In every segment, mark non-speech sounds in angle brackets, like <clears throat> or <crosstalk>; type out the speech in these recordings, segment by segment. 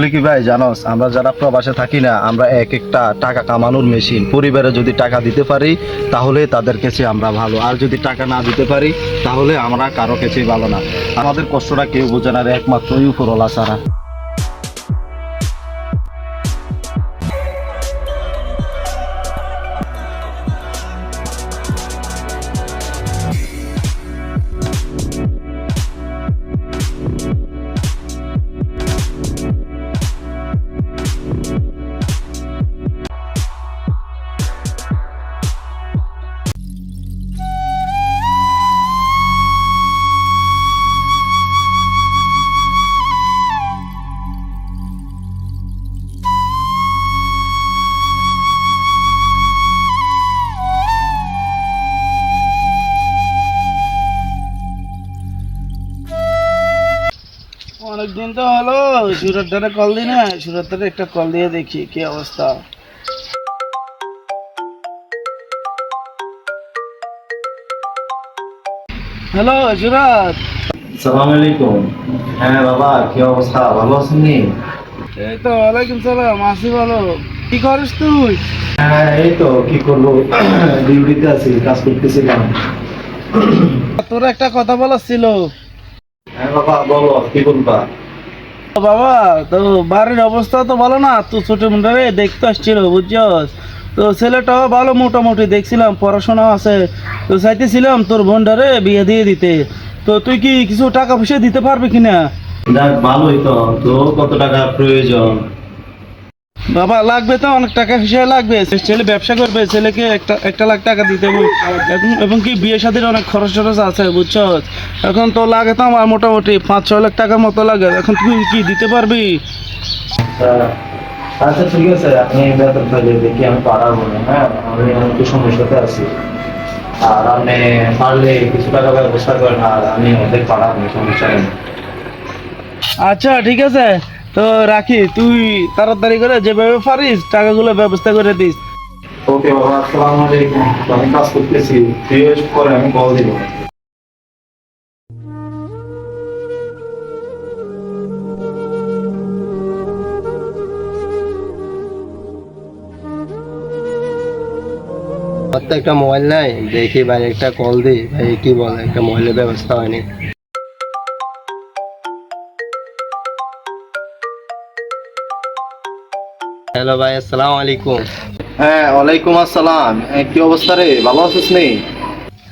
বলি কি ভাই জানোস আমরা যারা প্রবাসে থাকি না, আমরা এক একটা টাকা কামানোর মেশিন পরিবারে যদি টাকা দিতে পারি, তাহলে তাদের কাছে আমরা ভালো। আর যদি টাকা না দিতে পারি, তাহলে আমরা কারও কাছেই ভালো না। আমাদের কষ্টটা কেউ বোঝে না একমাত্র ওই উপরওয়ালা ছাড়া। অনেকদিন তো হলো সুরত কল দিই না সুরত একটা কল দিয়ে দেখি কি অবস্থা। হ্যালো সুরত। সালাম আলাইকুম হ্যাঁ বাবা কি অবস্থা? ভালো আছেন এই তো ওয়ালাইকুম সালাম। আসি বলো কি করিস তুই? হ্যাঁ এই তো কি করব? <clears throat> ডিউটিতে আছি কাজ করতেছিলাম। তোর একটা কথা বলার ছিল। হ্যাঁ বাবা বলো কি বলবা? বাবা তো বাড়ির অবস্থা তো ভালো না তুই ছোট মুন্ডারে দেখতে আসছিল বুঝছস? তো ছেলেটাও ভালো মোটামুটি দেখছিলাম পড়াশোনা আছে। তো চাইতেছিলাম তোর বোনটারে বিয়ে দিয়ে দিতে। তো তুই কি কিছু টাকা পয়সা দিতে পারবি কিনা? দেখ ভালোই তো তো কত টাকা প্রয়োজন? বাবা লাগবে তো অনেক টাকা পয়সা লাগবে। ছেলে ব্যবসা করবে ছেলেকে একটা একটা লাখ টাকা দিতে হবে। এখন এবং কি বিয়ে শাদির অনেক খরচ টরচ আছে বুঝছস এখন তো লাগে তো আমার মোটামুটি পাঁচ ছয় লাখ টাকার মতো লাগে। এখন তুই কি দিতে পারবি? আচ্ছা, ঠিক আছে আপনি বেতন দেখি আমি পাঠাবো হ্যাঁ? আমি একটু সমস্যাতে আছি। আর আপনি পারলে কিছু টাকা ব্যবস্থা করেন আর আমি পাঠাবো সমস্যা নেই। আচ্ছা ঠিক আছে। তো রাখি তুই তাড়াতাড়ি করে যেভাবে পারিস টাকাগুলো ব্যবস্থা করে দিস। ওকে বাবা আসসালামু আলাইকুম। আমি কাজ করতেছি। ফ্রি পরে আমি কল দিব। একটা মোবাইল নাই। দেখি ভাই একটা কল দিই। ভাই কি বলে একটা মোবাইলের ব্যবস্থা হয়নি। হ্যালো ভাই আসসালামু আলাইকুম। হ্যাঁ ওয়ালাইকুম আসসালাম। কি অবস্থা রে? ভালো আছিস নি?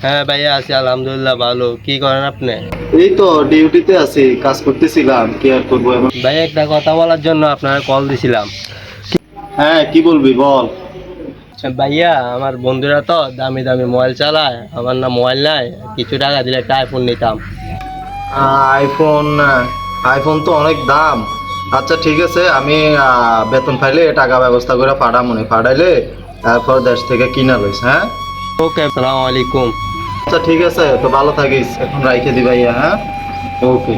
হ্যাঁ ভাইয়া আছি আলহামদুলিল্লাহ ভালো। কি করেন আপনি? এই তো ডিউটিতে আছি কাজ করতেছিলাম। কি আর করব এখন? ভাই একটা কথা বলার জন্য আপনার কল দিছিলাম। হ্যাঁ কি বলবি বল। আচ্ছা, ভাইয়া আমার বন্ধুরা তো দামি দামি মোবাইল চালায় আমার না মোবাইল নাই কিছু টাকা দিলে একটা আইফোন নিতাম। আইফোন আইফোন তো অনেক দাম। আচ্ছা ঠিক আছে আমি বেতন ফাইলে টাকা ব্যবস্থা করে ফাটা মনে পাঠাইলে তারপর দেশ থেকে কিনা লইস হ্যাঁ? ওকে আসসালামু আলাইকুম আচ্ছা ঠিক আছে তো ভালো থাকিস। এখন রাইখে দি ভাইয়া হ্যাঁ? ওকে।